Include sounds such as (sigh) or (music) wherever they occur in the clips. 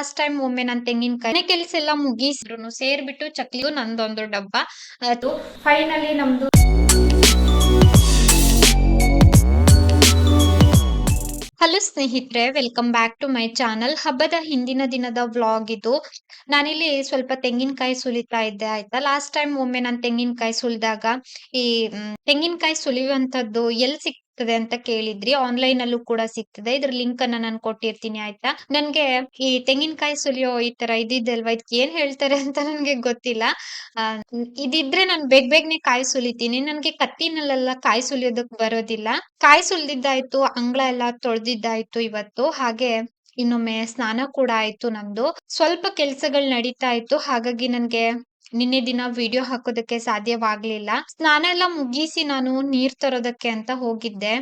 Last time ಒಮ್ಮೆ ನಾನು ತೆಂಗಿನಕಾಯಿ ಕೆಲಸ ಎಲ್ಲ ಮುಗಿಸಿದ್ರು ಸೇರ್ಬಿಟ್ಟು ಚಕ್ಲಿ ನಂದೊಂದು ಡಬ್ಬ. ಅದು ಫೈನಲಿ ನಮ್ದು ಹಲೋ ಸ್ನೇಹಿತರೆ welcome back to my channel ಹಬ್ಬದ ಹಿಂದಿನ ದಿನದ ವ್ಲಾಗ್ ಇದು. ನಾನಿಲ್ಲಿ ಸ್ವಲ್ಪ ತೆಂಗಿನಕಾಯಿ ಸುಲಿತಾ ಇದ್ದೆ, ಆಯ್ತಾ? ಲಾಸ್ಟ್ ಟೈಮ್ ಒಮ್ಮೆ ನಾನು ತೆಂಗಿನಕಾಯಿ ಸುಲಿದಾಗ ಈ ತೆಂಗಿನಕಾಯಿ ಸುಲಿಯುವಂತದ್ದು ಎಲ್ಲಿ ಸಿಗ್ತದೆ ಅಂತ ಕೇಳಿದ್ರಿ. ಆನ್ಲೈನ್ ಅಲ್ಲೂ ಕೂಡ ಸಿಗ್ತದೆ. ಇದ್ರ ಲಿಂಕ್ ಅನ್ನ ನಾನು ಕೊಟ್ಟಿರ್ತೀನಿ, ಆಯ್ತಾ? ನನ್ಗೆ ಈ ತೆಂಗಿನಕಾಯಿ ಸುಲಿಯೋ ಈ ತರ ಇದಿದ್ದಲ್ವಾ? ಇದಕ್ಕೆ ಏನ್ ಹೇಳ್ತಾರೆ ಅಂತ ನನ್ಗೆ ಗೊತ್ತಿಲ್ಲ. ಇದಿದ್ರೆ ನಾನು ಬೇಗ ಬೇಗನೆ ಕಾಯಿ ಸುಲಿತೀನಿ. ನನ್ಗೆ ಕತ್ತಿನಲ್ಲೆಲ್ಲ ಕಾಯಿ ಸುಲಿಯೋದಕ್ ಬರೋದಿಲ್ಲ. ಕಾಯಿ ಸುಲ್ದಿದ್ದಾಯ್ತು, ಅಂಗಳ ಎಲ್ಲ ತೊಳ್ದಿದ್ದಾಯ್ತು ಇವತ್ತು. ಹಾಗೆ ಇನ್ನೊಮ್ಮೆ ಸ್ನಾನ ಕೂಡ ಆಯ್ತು ನಮ್ದು. ಸ್ವಲ್ಪ ಕೆಲ್ಸಗಳು ನಡೀತಾ ಇತ್ತು. ಹಾಗಾಗಿ ನನ್ಗೆ ನಿನ್ನೆ ದಿನ ವಿಡಿಯೋ ಹಾಕೋದಕ್ಕೆ ಸಾಧ್ಯವಾಗ್ಲಿಲ್ಲ. ಸ್ನಾನ ಎಲ್ಲ ಮುಗಿಸಿ ನಾನು ನೀರ್ ತರೋದಕ್ಕೆ ಅಂತ ಹೋಗಿದ್ದೆ.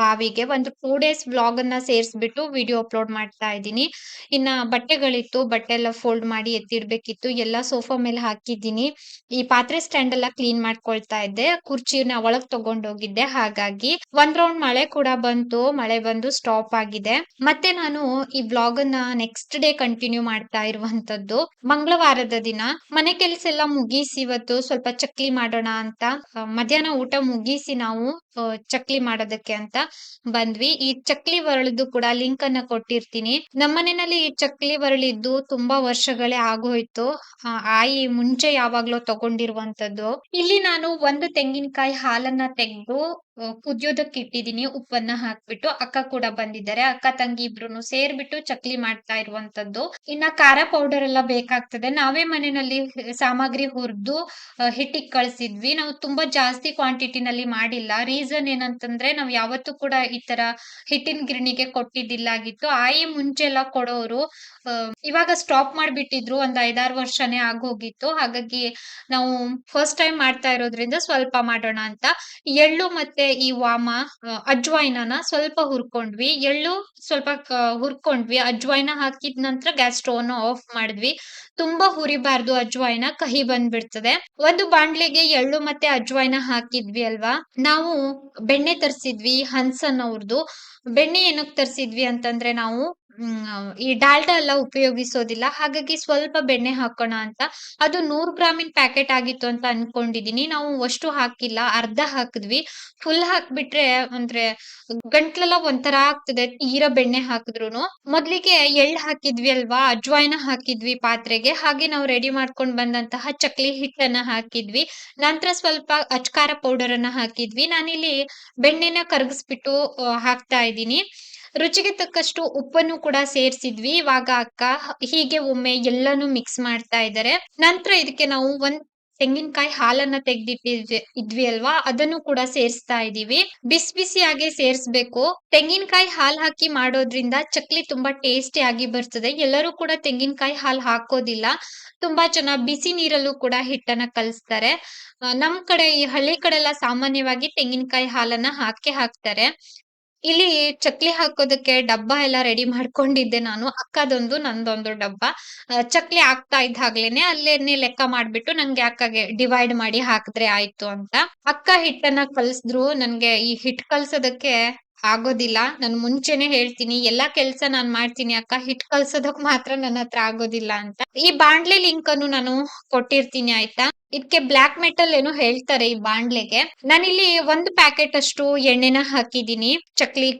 ಬಾವಿಗೆ ಒಂದು ಟೂ ಡೇಸ್ ವ್ಲಾಗ್ ಅನ್ನ ಸೇರಿಸ್ಬಿಟ್ಟು ವಿಡಿಯೋ ಅಪ್ಲೋಡ್ ಮಾಡ್ತಾ ಇದ್ದೀನಿ. ಇನ್ನ ಬಟ್ಟೆಗಳಿತ್ತು ಬಟ್ಟೆ ಎಲ್ಲ ಫೋಲ್ಡ್ ಮಾಡಿ ಎತ್ತಿಡ್ಬೇಕಿತ್ತು, ಎಲ್ಲ ಸೋಫಾ ಮೇಲೆ ಹಾಕಿದ್ದೀನಿ. ಈ ಪಾತ್ರೆ ಸ್ಟ್ಯಾಂಡ್ ಎಲ್ಲ ಕ್ಲೀನ್ ಮಾಡ್ಕೊಳ್ತಾ ಇದ್ದೆ. ಕುರ್ಚಿನ ಒಳಗ್ ತಗೊಂಡೋಗಿದ್ದೆ ಹಾಗಾಗಿ ಒಂದ್ ರೌಂಡ್ ಮಳೆ ಕೂಡ ಬಂತು, ಮಳೆ ಬಂದು ಸ್ಟಾಪ್ ಆಗಿದೆ. ಮತ್ತೆ ನಾನು ಈ ವ್ಲಾಗ್ ಅನ್ನ ನೆಕ್ಸ್ಟ್ ಡೇ ಕಂಟಿನ್ಯೂ ಮಾಡ್ತಾ ಇರುವಂತದ್ದು, ಮಂಗಳವಾರದ ದಿನ. ಮನೆ ಕೆಲಸ ಎಲ್ಲ ಮುಗಿಸಿ ಇವತ್ತು ಸ್ವಲ್ಪ ಚಕ್ಲಿ ಮಾಡೋಣ ಅಂತ, ಮಧ್ಯಾಹ್ನ ಊಟ ಮುಗಿಸಿ ನಾವು ಚಕ್ಲಿ ಮಾಡೋದಕ್ಕೆ ಅಂತ ಬಂದ್ವಿ. ಈ ಚಕ್ಲಿ ವರಳದ್ದು ಕೂಡ ಲಿಂಕ್ ಅನ್ನ ಕೊಟ್ಟಿರ್ತೀನಿ. ನಮ್ಮನೆಯಲ್ಲಿ ಈ ಚಕ್ಲಿ ಬರಳಿದ್ದು ತುಂಬಾ ವರ್ಷಗಳೇ ಆಗೋಯ್ತು. ಆಯಿ ಮುಂಚೆ ಯಾವಾಗ್ಲೋ ತಗೊಂಡಿರುವಂತದ್ದು. ಇಲ್ಲಿ ನಾನು ಒಂದು ತೆಂಗಿನಕಾಯಿ ಹಾಲನ್ನ ತೆಗೆದು ಕುದಿಯೋದಕ್ಕೆ ಇಟ್ಟಿದೀನಿ ಉಪ್ಪನ್ನ ಹಾಕ್ಬಿಟ್ಟು ಅಕ್ಕ ಕೂಡ ಬಂದಿದ್ದಾರೆ. ಅಕ್ಕ ತಂಗಿ ಇಬ್ರು ಸೇರ್ಬಿಟ್ಟು ಚಕ್ಲಿ ಮಾಡ್ತಾ ಇರುವಂತದ್ದು. ಇನ್ನ ಖಾರ ಪೌಡರ್ ಎಲ್ಲ ಬೇಕಾಗ್ತದೆ. ನಾವೇ ಮನೆಯಲ್ಲಿ ಸಾಮಗ್ರಿ ಹುರಿದು ಹಿಟ್ಟಿಗೆ ಕಳ್ಸಿದ್ವಿ. ನಾವು ತುಂಬಾ ಜಾಸ್ತಿ ಕ್ವಾಂಟಿಟಿನಲ್ಲಿ ಮಾಡಿಲ್ಲ. ರೀಸನ್ ಏನಂತಂದ್ರೆ ನಾವ್ ಯಾವತ್ತೂ ಕೂಡ ಈ ತರ ಹಿಟ್ಟಿನ ಗಿರಣಿಗೆ ಕೊಟ್ಟಿದ್ದಿಲ್ಲ ಆಗಿತ್ತು ಆಯಿ ಮುಂಚೆ ಎಲ್ಲ ಕೊಡೋರು ಇವಾಗ ಸ್ಟಾಪ್ ಮಾಡ್ಬಿಟ್ಟಿದ್ರು. ಒಂದ್ ಐದಾರು ವರ್ಷನೇ ಆಗೋಗಿತ್ತು. ಹಾಗಾಗಿ ನಾವು ಫಸ್ಟ್ ಟೈಮ್ ಮಾಡ್ತಾ ಇರೋದ್ರಿಂದ ಸ್ವಲ್ಪ ಮಾಡೋಣ ಅಂತ. ಎಳ್ಳು ಮತ್ತೆ ಈ ವಾಮ ಆ, ಸ್ವಲ್ಪ ಹುರ್ಕೊಂಡ್ವಿ. ಎಳ್ಳು ಸ್ವಲ್ಪ ಹುರ್ಕೊಂಡ್ವಿ. ಅಜ್ವಾಯಿನ ಹಾಕಿದ ನಂತರ ಗ್ಯಾಸ್ ಸ್ಟೋವ್ ಆಫ್ ಮಾಡಿದ್ವಿ. ತುಂಬಾ ಹುರಿಬಾರ್ದು ಅಜ್ವಾಯಿನ ಕಹಿ ಬಂದ್ಬಿಡ್ತದೆ. ಒಂದು ಬಾಂಡ್ಲಿಗೆ ಎಳ್ಳು ಮತ್ತೆ ಅಜ್ವಾಯಿನ ಹಾಕಿದ್ವಿ ಅಲ್ವಾ? ನಾವು ಬೆಣ್ಣೆ ತರ್ಸಿದ್ವಿ ಹನ್ಸನ್ ಅವ್ರದ್ದು ಬೆಣ್ಣೆ ಏನಕ್ ತರ್ಸಿದ್ವಿ ಅಂತಂದ್ರೆ ನಾವು ಮ್, ಈ ಡಾಲ್ಟಾ ಎಲ್ಲ ಉಪಯೋಗಿಸೋದಿಲ್ಲ. ಹಾಗಾಗಿ ಸ್ವಲ್ಪ ಬೆಣ್ಣೆ ಹಾಕೋಣ ಅಂತ. ಅದು ನೂರ್ ಗ್ರಾಮಿನ ಪ್ಯಾಕೆಟ್ ಆಗಿತ್ತು ಅಂತ ಅನ್ಕೊಂಡಿದೀನಿ. ನಾವು ಅಷ್ಟು ಹಾಕಿಲ್ಲ. ಅರ್ಧ ಹಾಕಿದ್ವಿ. ಫುಲ್ ಹಾಕ್ಬಿಟ್ರೆ ಅಂದ್ರೆ ಗಂಟ್ಲೆಲ್ಲ ಒಂಥರ ಆಗ್ತದೆ. ತೀರ ಬೆಣ್ಣೆ ಹಾಕಿದ್ರು ಮೊದ್ಲಿಗೆ ಎಳ್ಳು ಹಾಕಿದ್ವಿ ಅಲ್ವಾ? ಅಜ್ವಾಯ್ನ ಹಾಕಿದ್ವಿ ಪಾತ್ರೆಗೆ. ಹಾಗೆ ನಾವು ರೆಡಿ ಮಾಡ್ಕೊಂಡ್ ಬಂದಂತಹ ಚಕ್ಲಿ ಹಿಟ್ಟನ್ನ ಹಾಕಿದ್ವಿ. ನಂತರ ಸ್ವಲ್ಪ ಅಚ್ಕಾರ ಪೌಡರ್ ಅನ್ನ ಹಾಕಿದ್ವಿ. ನಾನಿಲ್ಲಿ ಬೆಣ್ಣೆನ ಕರಗಿಸ್ಬಿಟ್ಟು ಹಾಕ್ತಾ ಇದ್ದೀನಿ. ರುಚಿಗೆ ತಕ್ಕಷ್ಟು ಉಪ್ಪನ್ನು ಕೂಡ ಸೇರಿಸಿದ್ವಿ. ಇವಾಗ ಅಕ್ಕ ಹೀಗೆ ಒಮ್ಮೆ ಎಲ್ಲಾನು ಮಿಕ್ಸ್ ಮಾಡ್ತಾ ಇದ್ದಾರೆ ನಂತರ ಇದಕ್ಕೆ ನಾವು ಒಂದ್ ತೆಂಗಿನಕಾಯಿ ಹಾಲನ್ನ ತೆಗ್ದಿಟ್ಟಿದ್ವಿ, ಇದ್ವಿ ಅಲ್ವಾ? ಅದನ್ನು ಕೂಡ ಸೇರಿಸ್ತಾ ಇದೀವಿ. ಬಿಸಿ ಬಿಸಿಯಾಗಿ ಸೇರಿಸ್ಬೇಕು. ತೆಂಗಿನಕಾಯಿ ಹಾಲ್ ಹಾಕಿ ಮಾಡೋದ್ರಿಂದ ಚಕ್ಲಿ ತುಂಬಾ ಟೇಸ್ಟಿ ಆಗಿ ಬರ್ತದೆ. ಎಲ್ಲರೂ ಕೂಡ ತೆಂಗಿನಕಾಯಿ ಹಾಲ್ ಹಾಕೋದಿಲ್ಲ. ತುಂಬಾ ಜನ ಬಿಸಿ ನೀರಲ್ಲೂ ಕೂಡ ಹಿಟ್ಟನ್ನ ಕಲಿಸ್ತಾರೆ. ನಮ್ ಕಡೆ ಈ ಹಳ್ಳಿ ಕಡೆ ಎಲ್ಲ ಸಾಮಾನ್ಯವಾಗಿ ತೆಂಗಿನಕಾಯಿ ಹಾಲನ್ನ ಹಾಕಿ ಹಾಕ್ತಾರೆ. ಇಲ್ಲಿ ಚಕ್ಲಿ ಹಾಕೋದಕ್ಕೆ ಡಬ್ಬ ಎಲ್ಲ ರೆಡಿ ಮಾಡ್ಕೊಂಡಿದ್ದೆ ನಾನು. ಅಕ್ಕದೊಂದು, ನಂದೊಂದು ಡಬ್ಬ. ಚಕ್ಲಿ ಹಾಕ್ತಾ ಇದ್ದಾಗ್ಲೇನೆ ಅಲ್ಲೇನೆ ಲೆಕ್ಕ ಮಾಡ್ಬಿಟ್ಟು ನಂಗೆ ಅಕ್ಕಗೆ ಡಿವೈಡ್ ಮಾಡಿ ಹಾಕಿದ್ರೆ ಆಯ್ತು ಅಂತ. ಅಕ್ಕ ಹಿಟ್ಟನ್ನ ಕಲ್ಸಿದ್ರು. ನನ್ಗೆ ಈ ಹಿಟ್ ಕಲ್ಸೋದಕ್ಕೆ ಆಗೋದಿಲ್ಲ. ನಾನು ಮುಂಚೆನೆ ಹೇಳ್ತೀನಿ, ಎಲ್ಲಾ ಕೆಲ್ಸ ನಾನ್ ಮಾಡ್ತೀನಿ ಅಕ್ಕ. ಹಿಟ್ ಕಲ್ಸೋದಕ್ ಮಾತ್ರ ನನ್ನ ಹತ್ರ ಆಗೋದಿಲ್ಲ ಅಂತ. ಈ ಬಾಂಡ್ಲಿ ಲಿಂಕ್ ಅನ್ನು ನಾನು ಕೊಟ್ಟಿರ್ತೀನಿ, ಆಯ್ತಾ? ಇದಕ್ಕೆ ಬ್ಲಾಕ್ ಮೆಟಲ್ ಏನೋ ಹೇಳ್ತಾರೆ ಈ ಬಾಂಡ್ಲೆಗೆ. ನಾನಿಲ್ಲಿ ಒಂದು ಪ್ಯಾಕೆಟ್ ಅಷ್ಟು ಎಣ್ಣೆನ ಹಾಕಿದೀನಿ ಚಕ್ಲಿ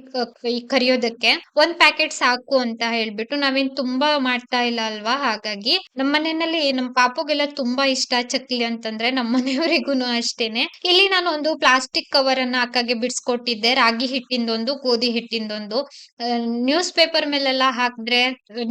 ಕರಿಯೋದಕ್ಕೆ. ಒಂದ್ ಪ್ಯಾಕೆಟ್ ಸಾಕು ಅಂತ ಹೇಳ್ಬಿಟ್ಟು ನಾವೇನ್ ತುಂಬಾ ಮಾಡ್ತಾ ಇಲ್ಲ ಅಲ್ವಾ ಹಾಗಾಗಿ. ನಮ್ಮ ಮನೆಯಲ್ಲಿ, ನಮ್ ಪಾಪುಗೆಲ್ಲ ತುಂಬಾ ಇಷ್ಟ ಚಕ್ಲಿ ಅಂತಂದ್ರೆ ನಮ್ಮ ಮನೆಯವರಿಗೂನು ಅಷ್ಟೇನೆ. ಇಲ್ಲಿ ನಾನು ಒಂದು ಪ್ಲಾಸ್ಟಿಕ್ ಕವರ್ ಅನ್ನ ಅಕ್ಕಗೆ ಬಿಡ್ಸ್ಕೊಟ್ಟಿದ್ದೆ, ರಾಗಿ ಹಿಟ್ಟಿಂದೊಂದು, ಗೋಧಿ ಹಿಟ್ಟಿಂದೊಂದು. ನ್ಯೂಸ್ ಪೇಪರ್ ಮೇಲೆಲ್ಲ ಹಾಕಿದ್ರೆ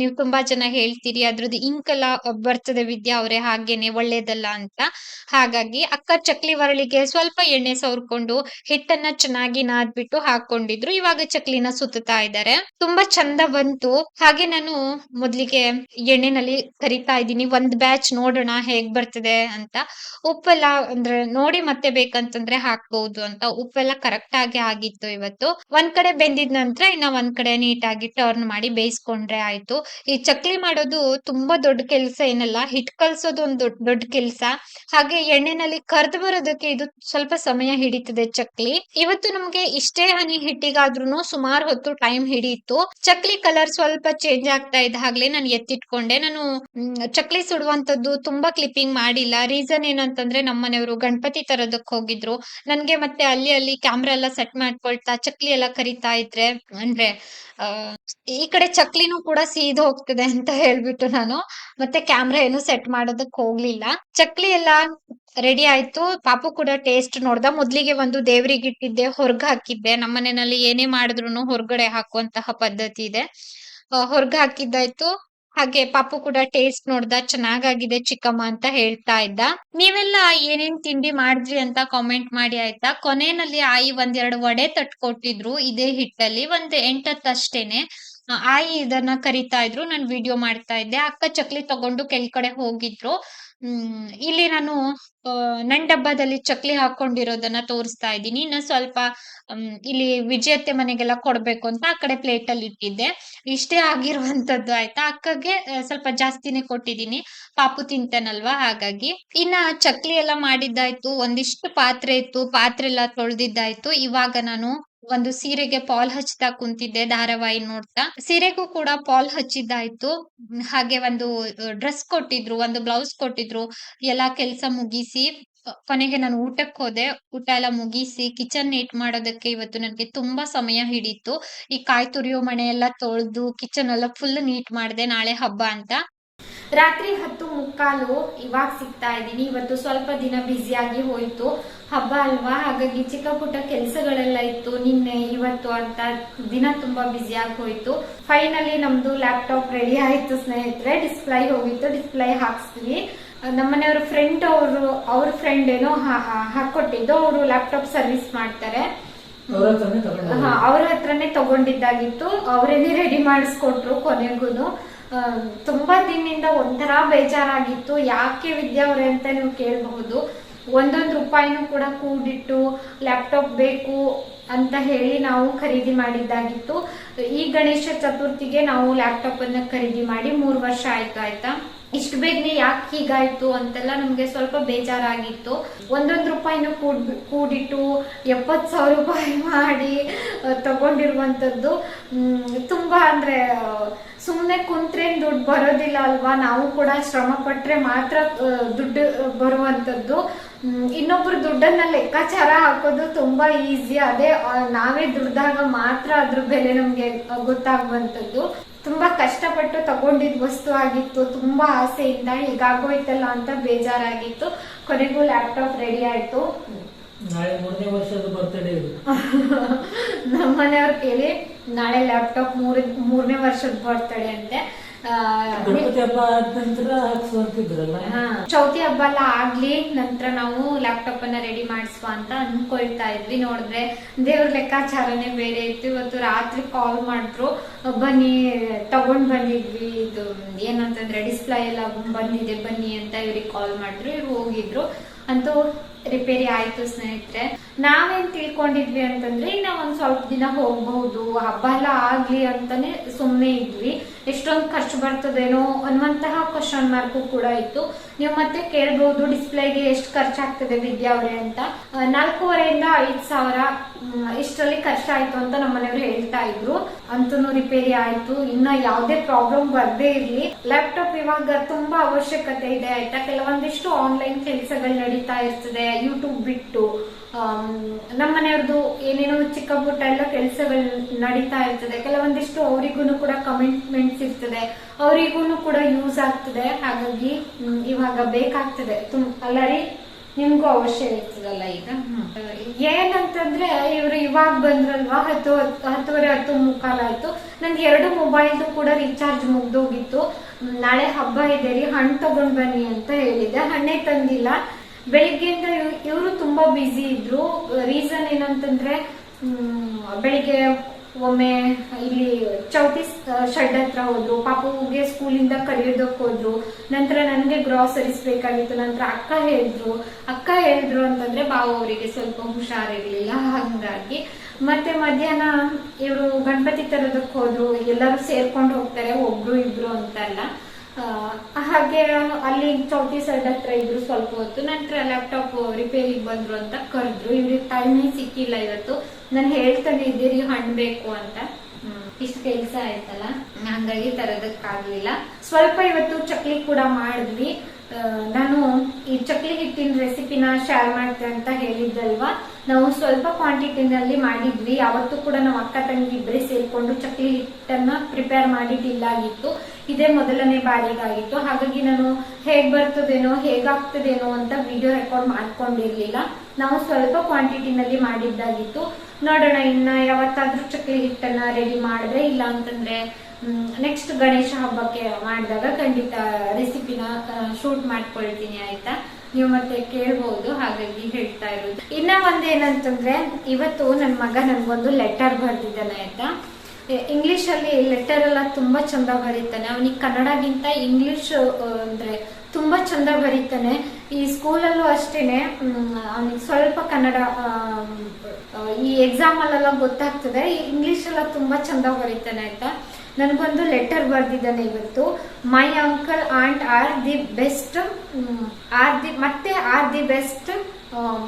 ನೀವು ತುಂಬಾ ಜನ ಹೇಳ್ತೀರಿ, ಅದ್ರದ್ದು ಇಂಕ್ ಎಲ್ಲ ಬರ್ತದೆ ವಿದ್ಯಾ ಅವ್ರೆ, ಹಾಗೇನೆ ಒಳ್ಳೇದಲ್ಲ ಅಂತ. ಹಾಗಾಗಿ ಅಕ್ಕ ಚಕ್ಲಿ ವರಳಿಗೆ ಸ್ವಲ್ಪ ಎಣ್ಣೆ ಸವರ್ಕೊಂಡು ಹಿಟ್ಟನ್ನ ಚೆನ್ನಾಗಿ ನಾದ್ಬಿಟ್ಟು ಹಾಕೊಂಡಿದ್ರು. ಇವಾಗ ಚಕ್ಲಿನ ಸುತ್ತಾ ಇದ್ದಾರೆ. ತುಂಬಾ ಚಂದ ಬಂತು. ಹಾಗೆ ನಾನು ಮೊದ್ಲಿಗೆ ಎಣ್ಣೆನಲ್ಲಿ ಕರಿತಾ ಇದ್ದೀನಿ. ಒಂದ್ ಬ್ಯಾಚ್ ನೋಡೋಣ ಹೇಗ್ ಬರ್ತದೆ ಅಂತ. ಉಪ್ಪೆಲ್ಲ ಅಂದ್ರೆ ನೋಡಿ ಮತ್ತೆ ಬೇಕಂತಂದ್ರೆ ಹಾಕ್ಬಹುದು ಅಂತ. ಉಪ್ಪೆಲ್ಲ ಕರೆಕ್ಟ್ ಆಗಿ ಆಗಿತ್ತು ಇವತ್ತು. ಒಂದ್ ಕಡೆ ಬೆಂದಿದ ನಂತರ ಇನ್ನ ಒಂದ್ ಕಡೆ ನೀಟಾಗಿ ಟರ್ನ್ ಮಾಡಿ ಬೇಯಿಸ್ಕೊಂಡ್ರೆ ಆಯ್ತು. ಈ ಚಕ್ಲಿ ಮಾಡೋದು ತುಂಬಾ ದೊಡ್ಡ ಕೆಲ್ಸ ಏನಲ್ಲ, ಹಿಟ್ ಕಲ್ಸೋದು ಒಂದ್ ದೊಡ್ಡ ದೊಡ್ಡ ಕೆಲ್ಸ. ಹಾಗೆ ಎಣ್ಣೆನಲ್ಲಿ ಕರ್ದು ಬರೋದಕ್ಕೆ ಇದು ಸ್ವಲ್ಪ ಸಮಯ ಹಿಡಿತದೆ ಚಕ್ಲಿ. ಇವತ್ತು ನಮ್ಗೆ ಇಷ್ಟೇ ಹನಿ ಹಿಟ್ಟಿಗಾದ್ರೂ ಸುಮಾರು ಹೊತ್ತು ಟೈಮ್ ಹಿಡಿಯಿತು ಚಕ್ಲಿ ಕಲರ್ ಸ್ವಲ್ಪ ಚೇಂಜ್ ಆಗ್ತಾ ಇದ್ದ ಹಾಗ್ಲೇ ನಾನು ಎತ್ತಿಟ್ಕೊಂಡೆ. ನಾನು ಚಕ್ಲಿ ಸುಡುವಂತದ್ದು ತುಂಬಾ ಕ್ಲಿಪ್ಪಿಂಗ್ ಮಾಡಿಲ್ಲ. ರೀಸನ್ ಏನಂತಂದ್ರೆ ನಮ್ಮ ಮನೆಯವರು ಗಣಪತಿ ತರದಕ್ಕೆ ಹೋಗಿದ್ರು. ನನ್ಗೆ ಮತ್ತೆ ಅಲ್ಲಿ ಅಲ್ಲಿ ಕ್ಯಾಮ್ರಾ ಎಲ್ಲ ಸೆಟ್ ಮಾಡ್ಕೊಳ್ತಾ ಚಕ್ಲಿ ಎಲ್ಲ ಕರಿತಾ ಇದ್ರೆ, ಅಂದ್ರೆ ಈ ಕಡೆ ಚಕ್ಲಿನೂ ಕೂಡ ಸೀದ್ ಹೋಗ್ತದೆ ಅಂತ ಹೇಳ್ಬಿಟ್ಟು ನಾನು. ಮತ್ತೆ ಕ್ಯಾಮ್ರಾ ಏನು ಸೆಟ್ ಮಾಡೋದಕ್ಕೆ ಹೋಗ್ಲಿಲ್ಲ. ಚಕ್ಲಿ ಎಲ್ಲ ರೆಡಿ ಆಯ್ತು. ಪಾಪು ಕೂಡ ಟೇಸ್ಟ್ ನೋಡ್ದ. ಮೊದ್ಲಿಗೆ ಒಂದು ದೇವ್ರಿಗೆ ಇಟ್ಟಿದ್ದೆ ಹೊರ್ಗ ಹಾಕಿದ್ದೆ. ನಮ್ಮ ಮನೆಯಲ್ಲಿ ಏನೇ ಮಾಡಿದ್ರು ಹೊರಗಡೆ ಹಾಕುವಂತಹ ಪದ್ಧತಿ ಇದೆ. ಹೊರ್ಗ ಹಾಕಿದ್ದಾಯ್ತು. ಹಾಗೆ ಪಾಪು ಕೂಡ ಟೇಸ್ಟ್ ನೋಡ್ದ. ಚೆನ್ನಾಗಾಗಿದೆ ಚಿಕ್ಕಮ್ಮ ಅಂತ ಹೇಳ್ತಾ ಇದ್ದ. ನೀವೆಲ್ಲ ಏನೇನ್ ತಿಂಡಿ ಮಾಡಿದ್ರಿ ಅಂತ ಕಾಮೆಂಟ್ ಮಾಡಿ ಆಯ್ತಾ? ಕೊನೆಯಲ್ಲಿ ಆಯಿ ಒಂದೆರಡು ವಡೆ ತಟ್ಕೊಟ್ಟಿದ್ರು ಇದೇ ಹಿಟ್ಟಲ್ಲಿ. ಒಂದ್ ಎಂಟತ್ತು ಅಷ್ಟೇನೆ. ಆ, ಆಯಿ ಇದನ್ನ ಕರಿತಾ ಇದ್ರು. ನಾನು ವಿಡಿಯೋ ಮಾಡ್ತಾ ಇದ್ದೆ. ಅಕ್ಕ ಚಕ್ಲಿ ತಗೊಂಡು ಕೆಳಗಡೆ ಹೋಗಿದ್ರು. ಹ್ಮ್, ಇಲ್ಲಿ ನಾನು ನನ್ ಡಬ್ಬದಲ್ಲಿ ಚಕ್ಲಿ ಹಾಕೊಂಡಿರೋದನ್ನ ತೋರಿಸ್ತಾ ಇದ್ದೀನಿ. ಇನ್ನ ಸ್ವಲ್ಪ ಇಲ್ಲಿ ವಿಜಯತ್ತೆ ಮನೆಗೆಲ್ಲ ಕೊಡ್ಬೇಕು ಅಂತ ಆ ಕಡೆ ಪ್ಲೇಟ್ ಅಲ್ಲಿ ಇಟ್ಟಿದ್ದೆ. ಇಷ್ಟೇ ಆಗಿರುವಂತದ್ದು ಆಯ್ತಾ. ಅಕ್ಕಗೆ ಸ್ವಲ್ಪ ಜಾಸ್ತಿನೇ ಕೊಟ್ಟಿದ್ದೀನಿ. ಪಾಪು ತಿಂತಾನಲ್ವಾ, ಹಾಗಾಗಿ. ಇನ್ನ ಚಕ್ಲಿ ಎಲ್ಲ ಮಾಡಿದ್ದಾಯ್ತು. ಒಂದಿಷ್ಟು ಪಾತ್ರೆ ಇತ್ತು. ಪಾತ್ರೆ ಎಲ್ಲ ತೊಳ್ದಿದ್ದಾಯ್ತು. ಇವಾಗ ನಾನು ಒಂದು ಸೀರೆಗೆ ಪಾಲ್ ಹಚ್ತಾ ಕುಂತಿದ್ದೆ ಧಾರಾವಾಹಿ ನೋಡ್ತಾ. ಸೀರೆಗೂ ಕೂಡ ಪಾಲ್ ಹಚ್ಚಿದ್ದಾಯ್ತು. ಹಾಗೆ ಒಂದು ಡ್ರೆಸ್ ಕೊಟ್ಟಿದ್ರು, ಒಂದು ಬ್ಲೌಸ್ ಕೊಟ್ಟಿದ್ರು. ಎಲ್ಲಾ ಕೆಲಸ ಮುಗಿಸಿ ಕೊನೆಗೆ ನಾನು ಊಟಕ್ಕೆ ಹೋದೆ. ಊಟ ಎಲ್ಲ ಮುಗಿಸಿ, ಕಿಚನ್ ನೀಟ್ ಮಾಡೋದಕ್ಕೆ ಇವತ್ತು ನನಗೆ ತುಂಬಾ ಸಮಯ ಹಿಡಿತು. ಈ ಕಾಯಿ ತುರಿಯೋ ಮನೆ ಎಲ್ಲ ತೊಳೆದು, ಕಿಚನ್ ಎಲ್ಲ ಫುಲ್ ನೀಟ್ ಮಾಡಿದೆ. ನಾಳೆ ಹಬ್ಬ ಅಂತ. ರಾತ್ರಿ ಹತ್ತು ಮುಕ್ಕಾಲು ಇವಾಗ ಸಿಗ್ತಾ ಇದ್ದೀನಿ. ಇವತ್ತು ಸ್ವಲ್ಪ ದಿನ ಬ್ಯುಸಿಯಾಗಿ ಹೋಯ್ತು. ಹಬ್ಬ ಅಲ್ವಾ? ಹಾಗಾಗಿ ಚಿಕ್ಕ ಪುಟ್ಟ ಕೆಲಸಗಳೆಲ್ಲ ಇತ್ತು. ನಿನ್ನೆ ಇವತ್ತು ಅಂತ ದಿನ ತುಂಬಾ ಬ್ಯುಸಿಯಾಗಿ ಹೋಯ್ತು. ಫೈನಲಿ ನಮ್ದು ಲ್ಯಾಪ್ಟಾಪ್ ರೆಡಿ ಆಯ್ತು ಸ್ನೇಹಿತರೆ. ಡಿಸ್ಪ್ಲೈ ಹೋಗಿತ್ತು. ಡಿಸ್ಪ್ಲೇ ಹಾಕ್ಸ್ತೀವಿ. ನಮ್ಮನೆಯವ್ರ ಫ್ರೆಂಡ್ ಅವರು ಅವ್ರ ಫ್ರೆಂಡ್ ಏನೋ ಹಾ- ಹಾ- ಹಾಕೊಟ್ಟಿದ್ದು. ಅವರು ಲ್ಯಾಪ್ಟಾಪ್ ಸರ್ವಿಸ್ ಮಾಡ್ತಾರೆ. ಅವ್ರ ಹತ್ರನೇ ತಗೊಂಡು ಹಾ ಅವ್ರ ಹತ್ರನೇ ತಗೊಂಡಿದ್ದಾಗಿತ್ತು. ಅವರೇನೆ ರೆಡಿ ಮಾಡಿಸ್ಕೊಟ್ರು ಕೊನೆಗೂನು. ಆ, ತುಂಬಾ ದಿನದಿಂದ ಒಂಥರ ಬೇಜಾರಾಗಿತ್ತು. ಯಾಕೆ ವಿದ್ಯಾ ಅವ್ರೆ ಅಂತ ನೀವು ಕೇಳಬಹುದು. ಒಂದೊಂದು ರೂಪಾಯಿನೂ ಕೂಡ ಕೂಡಿಟ್ಟು ಲ್ಯಾಪ್ಟಾಪ್ ಬೇಕು ಅಂತ ಹೇಳಿ ನಾವು ಖರೀದಿ ಮಾಡಿದ್ದಾಗಿತ್ತು. ಈ ಗಣೇಶ ಚತುರ್ಥಿಗೆ ನಾವು ಲ್ಯಾಪ್ಟಾಪ್ ಅನ್ನ ಖರೀದಿ ಮಾಡಿ ಮೂರು ವರ್ಷ ಆಯ್ತು ಆಯ್ತಾ? ಇಷ್ಟು ಬೇಗನೆ ಯಾಕೆ ಹೀಗಾಯ್ತು ಅಂತೆಲ್ಲ ನಮ್ಗೆ ಸ್ವಲ್ಪ ಬೇಜಾರಾಗಿತ್ತು. ಒಂದೊಂದು ರೂಪಾಯಿನೂ ಕೂಡ್ ಕೂಡಿಟ್ಟು ಎಪ್ಪತ್ತು ಸಾವಿರ ರೂಪಾಯಿ (laughs) ಮಾಡಿ ಮ್, ತುಂಬಾ ಅಂದ್ರೆ ಸುಮ್ಮನೆ ಕುಂತ್ರೆ ದುಡ್ಡು ಬರೋದಿಲ್ಲ ಅಲ್ವಾ? ನಾವು ಕೂಡ ಶ್ರಮ ಪಟ್ರೆ ಮಾತ್ರ ದುಡ್ಡು ಬರುವಂತದ್ದು. ಮ್, ಇನ್ನೊಬ್ರು ದುಡ್ಡನ್ನ ಲೆಕ್ಕಾಚಾರ ಹಾಕೋದು ತುಂಬಾ ಈಸಿ. ಅದೇ ನಾವೇ ದುಡ್ದಾಗ ಮಾತ್ರ ಅದ್ರ ಬೆಲೆ ನಮ್ಗೆ ಗೊತ್ತಾಗುವಂಥದ್ದು ತುಂಬಾ ಕಷ್ಟಪಟ್ಟು ತಗೊಂಡಿದ್ ವಸ್ತು ಆಗಿತ್ತು. ತುಂಬಾ ಆಸೆಯಿಂದ ಹೀಗಾಗೋಯ್ತಲ್ಲ ಅಂತ ಬೇಜಾರಾಗಿತ್ತು. ಕೊನೆಗೂ ಲ್ಯಾಪ್ಟಾಪ್ ರೆಡಿ ಆಯ್ತು. ನಾಳೆ ಮೂರನೇ ವರ್ಷದ ಬರ್ತಡೇ ಇದು. (laughs) ನಮ್ಮ ಮನೆಯವ್ರು ಕೇಳಿ ನಾಳೆ ಲ್ಯಾಪ್ಟಾಪ್ ಮೂರ ಮೂರನೇ ವರ್ಷದ ಬರ್ತಡೇ ಅಂತೆ. ಆ, ಗಣಪತಿ ಹಬ್ಬ ಆದ ನಂತರ ಹಾಕ್ಸುವಂತಿದ್ರಲ್ಲ? ಚೌತಿ ಹಬ್ಬ ಎಲ್ಲ ಆಗ್ಲಿ ನಂತರ ನಾವು ಲ್ಯಾಪ್ಟಾಪ್ ಅನ್ನ ರೆಡಿ ಮಾಡಿಸುವ ಅಂತ ಅನ್ಕೊಳ್ತಾ ಇದ್ವಿ. ನೋಡಿದ್ರೆ ದೇವ್ರ ಲೆಕ್ಕಾಚಾರನೇ ಬೇರೆ ಇತ್ತು. ಇವತ್ತು ರಾತ್ರಿ ಕಾಲ್ ಮಾಡಿದ್ರು ಬನ್ನಿ ತಗೊಂಡ್ ಬಂದಿದ್ವಿ. ಇದು ಏನಂತಂದ್ರೆ ಡಿಸ್ಪ್ಲೇ ಎಲ್ಲ ಬಂದಿದೆ ಬನ್ನಿ ಅಂತ ಇವ್ರಿಗೆ ಕಾಲ್ ಮಾಡಿದ್ರು. ಇವ್ರು ಹೋಗಿದ್ರು. ಅಂತೂ ರಿಪೇರಿ ಆಯ್ತು ಸ್ನೇಹಿತರೆ, ನಾವೇನ್ ತಿಳ್ಕೊಂಡಿದ್ವಿ ಅಂತಂದ್ರೆ ಇನ್ನ ಒಂದ್ ಸ್ವಲ್ಪ ದಿನ ಹೋಗ್ಬಹುದು, ಹಬ್ಬ ಎಲ್ಲ ಆಗ್ಲಿ ಅಂತಾನೆ ಸುಮ್ಮನೆ ಇದ್ವಿ. ಎಷ್ಟೊಂದ್ ಖರ್ಚು ಬರ್ತದೇನೋ ಅನ್ನುವಂತಹ ಕ್ವಶನ್ ಮಾರ್ಕು ಕೂಡ ಇತ್ತು. ನೀವು ಮತ್ತೆ ಕೇಳ್ಬಹುದು ಡಿಸ್ಪ್ಲೇಗೆ ಎಷ್ಟು ಖರ್ಚಾಗ್ತದೆ ವಿದ್ಯಾ ಅವ್ರೆ ಅಂತ. ನಾಲ್ಕೂವರೆಯಿಂದ ಐದ್ ಸಾವಿರ ಮ್, ಕಷ್ಟ ಆಯ್ತು ಅಂತ ನಮ್ಮ ಮನೆಯವರು ಹೇಳ್ತಾ ಇದ್ರು. ಅಂತೂ ರಿಪೇರಿ ಆಯ್ತು. ಇನ್ನ ಯಾವುದೇ ಪ್ರಾಬ್ಲಮ್ ಬರ್ದೇ ಇರ್ಲಿ. ಲ್ಯಾಪ್ಟಾಪ್ ಇವಾಗ ತುಂಬಾ ಅವಶ್ಯಕತೆ ಇದೆ ಆಯ್ತಾ? ಕೆಲವೊಂದಿಷ್ಟು ಆನ್ಲೈನ್ ಕೆಲಸಗಳು ನಡೀತಾ ಇರ್ತದೆ. ಯೂಟ್ಯೂಬ್ ಬಿಟ್ಟು ನಮ್ಮ ಮನೆಯವ್ರದ್ದು ಏನೇನೋ ಚಿಕ್ಕ ಪುಟ್ಟ ಎಲ್ಲ ಕೆಲಸಗಳು ನಡೀತಾ ಇರ್ತದೆ. ಕೆಲವೊಂದಿಷ್ಟು ಅವರಿಗೂ ಕೂಡ ಕಮಿಟ್ಮೆಂಟ್ಸ್ ಇರ್ತದೆ. ಅವರಿಗೂ ಕೂಡ ಯೂಸ್ ಆಗ್ತದೆ. ಹಾಗಾಗಿ ಇವಾಗ ಬೇಕಾಗ್ತದೆ. ತುಂಬ ಅಲ್ಲ ರೀ? ನಿಮ್ಗೂ ಅವಶ್ಯ ಇರ್ತದಲ್ಲ ಈಗ? ಏನಂತಂದ್ರೆ ಇವ್ರು ಇವಾಗ ಬಂದ್ರಲ್ವಾ, ಹತ್ತು ಹತ್ತುವರೆ ಹತ್ತು ಮುಕ್ಕಾಲ್ ಆಯ್ತು. ನಂಗೆ ಎರಡು ಮೊಬೈಲ್ದು ಕೂಡ ರೀಚಾರ್ಜ್ ಮುಗ್ದೋಗಿತ್ತು. ನಾಳೆ ಹಬ್ಬ ಇದೆ ರೀ ಹಣ್ಣು ತಗೊಂಡ್ ಬನ್ನಿ ಅಂತ ಹೇಳಿದೆ ಹಣ್ಣೆ ತಂದಿಲ್ಲ. ಬೆಳಿಗ್ಗೆಯಿಂದ ಇವರು ತುಂಬಾ ಬ್ಯುಸಿ ಇದ್ರು. ರೀಸನ್ ಏನಂತಂದ್ರೆ ಬೆಳಿಗ್ಗೆ ಒಮ್ಮೆ ಇಲ್ಲಿ ಚೌತಿ ಶೆಡ್ ಹತ್ರ ಹೋದ್ರು, ಪಾಪುಗೆ ಸ್ಕೂಲಿಂದ ಕರೆಯೋದಕ್ಕೆ ಹೋದ್ರು, ನಂತರ ನನಗೆ ಗ್ರಾಸರಿಸ್ ಬೇಕಾಗಿತ್ತು, ನಂತರ ಅಕ್ಕ ಹೇಳಿದ್ರು. ಅಕ್ಕ ಹೇಳಿದ್ರು ಅಂತಂದ್ರೆ ಬಾವು ಅವರಿಗೆ ಸ್ವಲ್ಪ ಹುಷಾರಿರ್ಲಿಲ್ಲ, ಹಂಗಾಗಿ. ಮತ್ತೆ ಮಧ್ಯಾಹ್ನ ಇವರು ಗಣಪತಿ ತರೋದಕ್ಕೆ ಹೋದ್ರು, ಎಲ್ಲರೂ ಸೇರ್ಕೊಂಡು ಹೋಗ್ತಾರೆ, ಒಬ್ರು ಇಬ್ರು ಅಂತಲ್ಲ. ಹಾಗೆ ಅಲ್ಲಿ ಚೌತಿ ಸೈಡ್ ಹತ್ರ ಇದ್ರು ಸ್ವಲ್ಪ ಹೊತ್ತು, ನಂತರ ಲ್ಯಾಪ್ಟಾಪ್ ರಿಪೇರಿಗೆ ಬಂದ್ರು ಅಂತ ಕರೆದ್ರು. ಇವ್ರಿಗೆ ಟೈಮೇ ಸಿಕ್ಕಿಲ್ಲ ಇವತ್ತು. ನಾನು ಹೇಳ್ತಾನೆ ಇದ್ದೀರಿ ಹಣ್ಣು ಬೇಕು ಅಂತ. ಇಷ್ಟು ಕೆಲಸ ಆಯ್ತಲ್ಲ, ಹಂಗಾಗಿ ತರೋದಕ್ಕಾಗ್ಲಿಲ್ಲ. ಸ್ವಲ್ಪ ಇವತ್ತು ಚಕ್ಲಿ ಕೂಡ ಮಾಡಿದ್ವಿ. ನಾನು ಈ ಚಕ್ಲಿ ಹಿಟ್ಟಿನ ರೆಸಿಪಿನ ಶೇರ್ ಮಾಡ್ತೇನೆ ಅಂತ ಹೇಳಿದ್ದಲ್ವಾ? ನಾವು ಸ್ವಲ್ಪ ಕ್ವಾಂಟಿಟಿನಲ್ಲಿ ಮಾಡಿದ್ವಿ. ಯಾವತ್ತೂ ಕೂಡ ನಾವು ಅಕ್ಕ ತಂಗಿ ಇಬ್ಬರೇ ಸೇರ್ಕೊಂಡು ಚಕ್ಲಿ ಹಿಟ್ಟನ್ನ ಪ್ರಿಪೇರ್ ಮಾಡಿದ್ದಿಲ್ಲಾಗಿತ್ತು. ಇದೇ ಮೊದಲನೇ ಬಾರಿಗಾಗಿತ್ತು. ಹಾಗಾಗಿ ನಾನು ಹೇಗ್ ಬರ್ತದೇನೋ, ಹೇಗಾಗ್ತದೇನೋ ಅಂತ ವಿಡಿಯೋ ರೆಕಾರ್ಡ್ ಮಾಡ್ಕೊಂಡಿರ್ಲಿಲ್ಲ. ನಾವು ಸ್ವಲ್ಪ ಕ್ವಾಂಟಿಟಿನಲ್ಲಿ ಮಾಡಿದ್ದಾಗಿತ್ತು. ನೋಡೋಣ, ಇನ್ನ ಯಾವತ್ತಾದ್ರೂ ಚಕ್ಲಿ ಹಿಟ್ಟನ್ನ ರೆಡಿ ಮಾಡಿದ್ರೆ, ಇಲ್ಲ ಅಂತಂದ್ರೆ ನೆಕ್ಸ್ಟ್ ಗಣೇಶ ಹಬ್ಬಕ್ಕೆ ಮಾಡಿದಾಗ ಖಂಡಿತ ರೆಸಿಪಿನ ಶೂಟ್ ಮಾಡ್ಕೊಳ್ತೀನಿ, ಆಯ್ತಾ? ನೀವು ಮತ್ತೆ ಕೇಳ್ಬಹುದು ಹಾಗಾಗಿ ಹೇಳ್ತಾ ಇರೋದು. ಇನ್ನ ಒಂದೇನಂತಂದ್ರೆ, ಇವತ್ತು ನನ್ನ ಮಗ ನನ್ಗೊಂದು ಲೆಟರ್ ಬರ್ದಿದ್ದಾನೆ, ಆಯ್ತಾ? ಇಂಗ್ಲಿಷ್ ಅಲ್ಲಿ ಲೆಟರ್ ಎಲ್ಲ ತುಂಬಾ ಚಂದ ಬರೀತಾನೆ. ಅವನಿಗೆ ಕನ್ನಡಗಿಂತ ಇಂಗ್ಲಿಷ್ ಅಂದ್ರೆ ತುಂಬಾ ಚಂದ ಬರೀತಾನೆ. ಈ ಸ್ಕೂಲಲ್ಲೂ ಅಷ್ಟೇನೆ ಅವನಿಗೆ ಸ್ವಲ್ಪ ಕನ್ನಡ ಈ ಎಕ್ಸಾಮ್ ಅಲ್ಲೆಲ್ಲ ಗೊತ್ತಾಗ್ತದೆ. ಇಂಗ್ಲಿಷ್ ಎಲ್ಲ ತುಂಬಾ ಚಂದ ಬರೀತಾನೆ ಆಯ್ತಾ ನನಗೊಂದು ಲೆಟರ್ ಬರೆದಿದ್ದಾನೆ ಇವತ್ತು. My uncle aunt are the best are the ಮತ್ತೆ are the best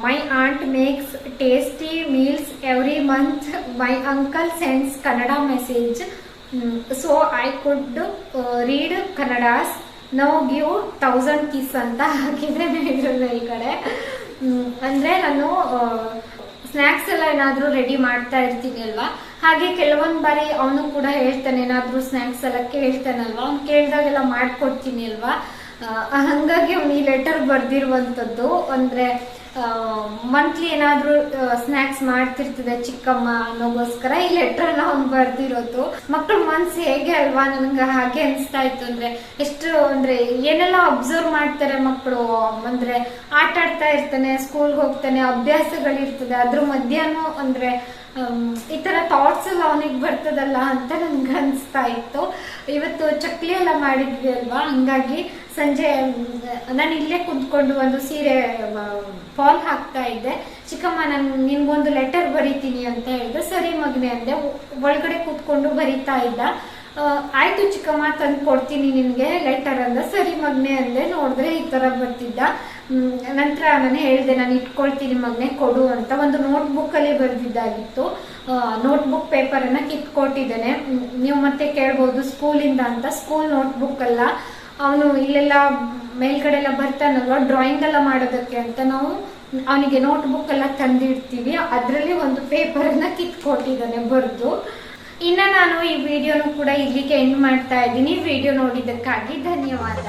my aunt makes tasty meals every month my uncle sends Kannada message so I could read Kannada's no give thousand kiss ಅಂತ ಹಾಕಿದ್ರೆ ಇದ್ರಲ್ಲ ಈ ಕಡೆ. ಅಂದರೆ ನಾನು snacks ಎಲ್ಲ ಏನಾದ್ರೂ ರೆಡಿ ಮಾಡ್ತಾ ಇರ್ತೀನಿ ಅಲ್ವಾ? ಹಾಗೆ ಕೆಲವೊಂದು ಬಾರಿ ಅವನು ಕೂಡ ಹೇಳ್ತಾನೆ, ಏನಾದ್ರೂ ಸ್ನ್ಯಾಕ್ಸ್ ಎಲ್ಲ ಕೇಳ್ತಾನಲ್ವಾ? ಅವ್ನು ಕೇಳಿದಾಗೆಲ್ಲ ಮಾಡ್ಕೊಡ್ತೀನಿ ಅಲ್ವಾ? ಹಾಗಾಗಿ ಅವ್ನು ಈ ಲೆಟರ್ ಬರ್ದಿರುವಂತದ್ದು. ಅಂದ್ರೆ ಮಂತ್ಲಿ ಏನಾದ್ರೂ ಸ್ನಾಕ್ಸ್ ಮಾಡ್ತಿರ್ತದೆ ಚಿಕ್ಕಮ್ಮ ಅನ್ನೋಗೋಸ್ಕರ ಈ ಲೆಟರ್ ಅವ್ನು ಬರ್ದಿರೋದು. ಮಕ್ಳ ಮನ್ಸು ಹೇಗೆ ಅಲ್ವಾ ನನ್ಗೆ ಹಾಗೆ ಅನಿಸ್ತಾ ಇತ್ತು ಅಂದ್ರೆ, ಎಷ್ಟು ಅಂದ್ರೆ ಏನೆಲ್ಲ ಅಬ್ಸರ್ವ್ ಮಾಡ್ತಾರೆ ಮಕ್ಕಳು ಅಂದ್ರೆ ಆಟ ಆಡ್ತಾ ಇರ್ತಾನೆ ಸ್ಕೂಲ್ಗೆ ಹೋಗ್ತಾನೆ, ಅಭ್ಯಾಸಗಳಿರ್ತದೆ, ಅದ್ರ ಮಧ್ಯಾಹ್ನ ಅಂದ್ರೆ ಈ ತರ ಥಾಟ್ಸ್ ಎಲ್ಲ ಅವನಿಗೆ ಬರ್ತದಲ್ಲ ಅಂತ ನನ್ಗೆ ಅನ್ಸ್ತಾ ಇತ್ತು. ಇವತ್ತು ಚಕ್ಲಿ ಎಲ್ಲ ಮಾಡಿದ್ವಿ ಅಲ್ವಾ? ಹಂಗಾಗಿ ಸಂಜೆ ನಾನು ಇಲ್ಲೇ ಕುಂತ್ಕೊಂಡು ಒಂದು ಸೀರೆ ಫಾಲ್ ಹಾಕ್ತಾ ಇದ್ದೆ. ಚಿಕ್ಕಮ್ಮ, ನಾನು ನಿನ್ಗೊಂದು ಲೆಟರ್ ಬರಿತೀನಿ ಅಂತ ಹೇಳಿದೆ ಸರಿ ಮಗನೆ ಅಂದೆ. ಒಳಗಡೆ ಕೂತ್ಕೊಂಡು ಬರಿತಾ ಇದ್ದ. ಆಯಿತು ಚಿಕ್ಕಮ್ಮ ತಂದು ಕೊಡ್ತೀನಿ ನಿನ್ಗೆ ಲೆಟರ್ ಅಂದ. ಸರಿ ಮಗ್ನೆ ಅಂದೆ. ನೋಡಿದ್ರೆ ಈ ತರ ಬರ್ತಿದ್ದ. ನಂತರ ನಾನು ಹೇಳಿದೆ, ನಾನು ಇಟ್ಕೊಳ್ತೀನಿ ಮಗನೆ, ಕೊಡು ಅಂತ ಒಂದು ನೋಟ್ಬುಕ್ ಅಲ್ಲಿ ಬರ್ದಿದ್ದಾಗಿತ್ತು. ನೋಟ್ಬುಕ್ ಪೇಪರನ್ನು ಕಿತ್ಕೊಟ್ಟಿದ್ದೇನೆ. ನೀವು ಮತ್ತೆ ಕೇಳ್ಬೋದು ಸ್ಕೂಲಿಂದ ಅಂತ. ಸ್ಕೂಲ್ ನೋಟ್ಬುಕ್ ಅಲ್ಲ. ಅವನು ಇಲ್ಲೆಲ್ಲ ಮೇಲ್ಗಡೆ ಎಲ್ಲ ಬರ್ತಾನಲ್ವ? ಡ್ರಾಯಿಂಗ್ ಎಲ್ಲ ಮಾಡೋದಕ್ಕೆ ಅಂತ ನಾವು ಅವನಿಗೆ ನೋಟ್ಬುಕ್ ಎಲ್ಲ ತಂದಿಡ್ತೀವಿ. ಅದರಲ್ಲಿ ಒಂದು ಪೇಪರನ್ನು ಕಿತ್ಕೊಟ್ಟಿದ್ದಾನೆ ಬರೆದು. ಇನ್ನು ನಾನು ಈ ವಿಡಿಯೋನು ಕೂಡ ಇಲ್ಲಿಗೆ ಎಂಡ್ ಮಾಡ್ತಾ ಇದ್ದೀನಿ. ವಿಡಿಯೋ ನೋಡಿದ್ದಕ್ಕಾಗಿ ಧನ್ಯವಾದ.